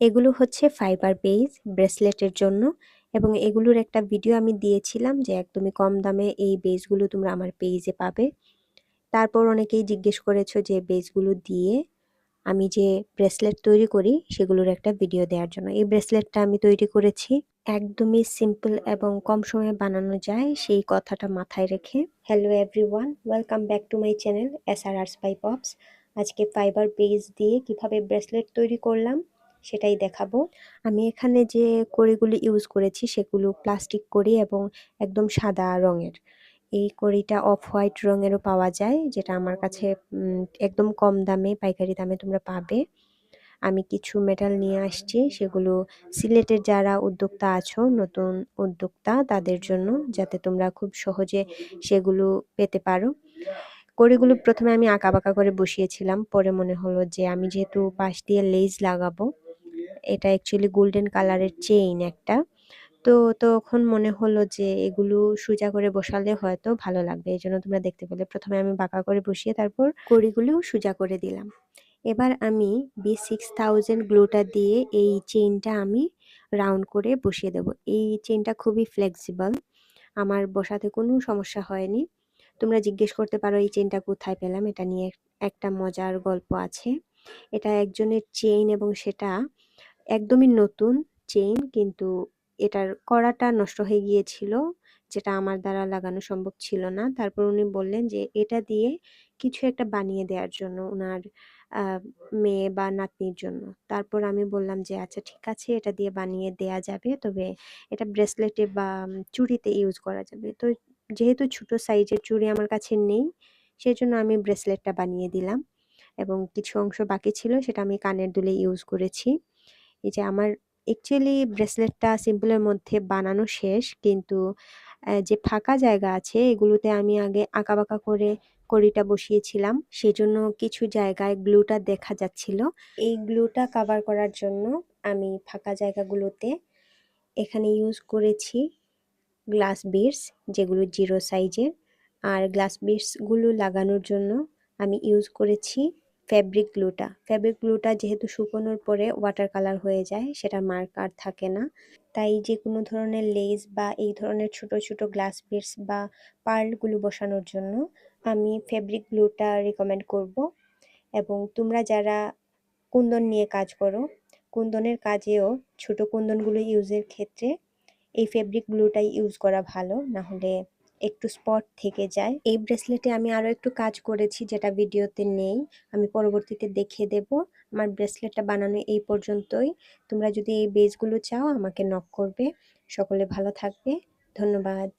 এগুলো হচ্ছে fibre base ব্রেসলেটের জন্য এবং এগুলোর একটা ভিডিও আমি দিয়েছিলাম যে একদমই কম দামে এই বেসগুলো তোমরা আমার পেজে পাবে। তারপর অনেকেই জিজ্ঞেস করেছ যে বেসগুলো দিয়ে আমি যে ব্রেসলেট তৈরি করি সেগুলোর একটা ভিডিও দেওয়ার জন্য। এই ব্রেসলেটটা আমি তৈরি করেছি। একদমই সিম্পল এবং কম সময়ে বানানো যায় সেই কথাটা মাথায় রেখে। Hello everyone welcome back to my channel S R arts by Pops আজকে ফাইবার বেস দিয়ে কীভাবে ব্রেসলেট তৈরি করলাম সেটাই দেখাবো। আমি এখানে যে কড়িগুলি ইউজ করেছি সেগুলো প্লাস্টিক কড়ি এবং একদম সাদা রঙের। এই কড়িটা অফ হোয়াইট রঙেরও পাওয়া যায়, যেটা আমার কাছে একদম কম দামে, পাইকারি দামে তোমরা পাবে। আমি কিছু মেটাল নিয়ে আসছি, সেগুলো সিলেটের যারা উদ্যোক্তা আছো, নতুন উদ্যোক্তা, তাদের জন্য যাতে তোমরা খুব সহজে সেগুলো পেতে পারো। কড়িগুলো প্রথমে আমি আঁকা বাঁকা করে বসিয়েছিলাম, পরে মনে হলো যে আমি যেহেতু পাশ দিয়ে লেজ লাগাবো এটা অ্যাকচুয়ালি গোল্ডেন কালারের চেইন একটা। তো তখন মনে হলো যে এগুলো সোজা করে বসালে হয়তো ভালো লাগবে। এই জন্য তোমরা দেখতে পেলে। প্রথমে আমি বাঁকা করে বসিয়ে তারপর কড়িগুলো সোজা করে দিলাম। এবার আমি বি সিক্স থাউজেন্ড গ্লুটা দিয়ে এই চেইনটা আমি রাউন্ড করে বসিয়ে দেব। এই চেইনটা খুবই ফ্লেক্সিবল আমার বসাতে কোনো সমস্যা হয়নি। তোমরা জিজ্ঞেস করতে পারো, এই চেইনটা কোথায় পেলাম? এটা নিয়ে একটা মজার গল্প আছে। এটা একজনের চেইন এবং সেটা একদমই নতুন চেইন কিন্তু এটার কড়াটা নষ্ট হয়ে গিয়েছিল, যেটা আমার দ্বারা লাগানো সম্ভব ছিল না। তারপর উনি বললেন যে এটা দিয়ে কিছু একটা বানিয়ে দেওয়ার জন্য ওনার মেয়ে বা নাতনির জন্য। তারপর আমি বললাম যে আচ্ছা ঠিক আছে, এটা দিয়ে বানিয়ে দেয়া যাবে, তবে এটা ব্রেসলেটে বা চুড়িতে ইউজ করা যাবে। তো যেহেতু ছোট সাইজের চুড়ি আমার কাছে নেই, সেজন্য আমি ব্রেসলেটটা বানিয়ে দিলাম এবং কিছু অংশ বাকি ছিল, সেটা আমি কানের দুলে ইউজ করেছি। এই যে আমার অ্যাকচুয়ালি ব্রেসলেটটা সিম্পলের মধ্যে বানানো শেষ, কিন্তু যে ফাঁকা জায়গা আছে, এগুলোতে আমি আগে আঁকাবাঁকা করে কড়িটা বসিয়েছিলাম। সেজন্য কিছু জায়গায় গ্লুটা দেখা যাচ্ছিল। এই গ্লুটা কাভার করার জন্য আমি ফাঁকা জায়গাগুলোতে এখানে ইউজ করেছি গ্লাস বিটস যেগুলো জিরো সাইজের আর গ্লাস বিটসগুলো লাগানোর জন্য আমি ইউজ করেছি ফ্যাব্রিক গ্লুটা ফ্যাব্রিক গ্লুটা যেহেতু শুকোনোর পরে ওয়াটার কালার হয়ে যায় সেটা মার্কার থাকে না। তাই যে কোনো ধরনের লেস বা এই ধরনের ছোট ছোট গ্লাস বিটস বা পার্লগুলো বসানোর জন্য আমি ফ্যাব্রিক গ্লুটা রেকমেন্ড করব। এবং তোমরা যারা কুন্দন নিয়ে কাজ করো, কুন্দনের কাজেও ছোট কুন্দনগুলো ইউজের ক্ষেত্রে এই ফেব্রিক গ্লুটাই ইউজ করা ভালো না হলে একটু স্পট থেকে যায়। এই ব্রেসলেটে আমি আরও একটু কাজ করেছি যেটা ভিডিওতে নেই। আমি পরবর্তীতে দেখিয়ে দেব। আমার ব্রেসলেটটা বানানো এই পর্যন্তই। তোমরা যদি এই বেজগুলো চাও, আমাকে নক করবে। সকলে ভালো থাকবে। ধন্যবাদ।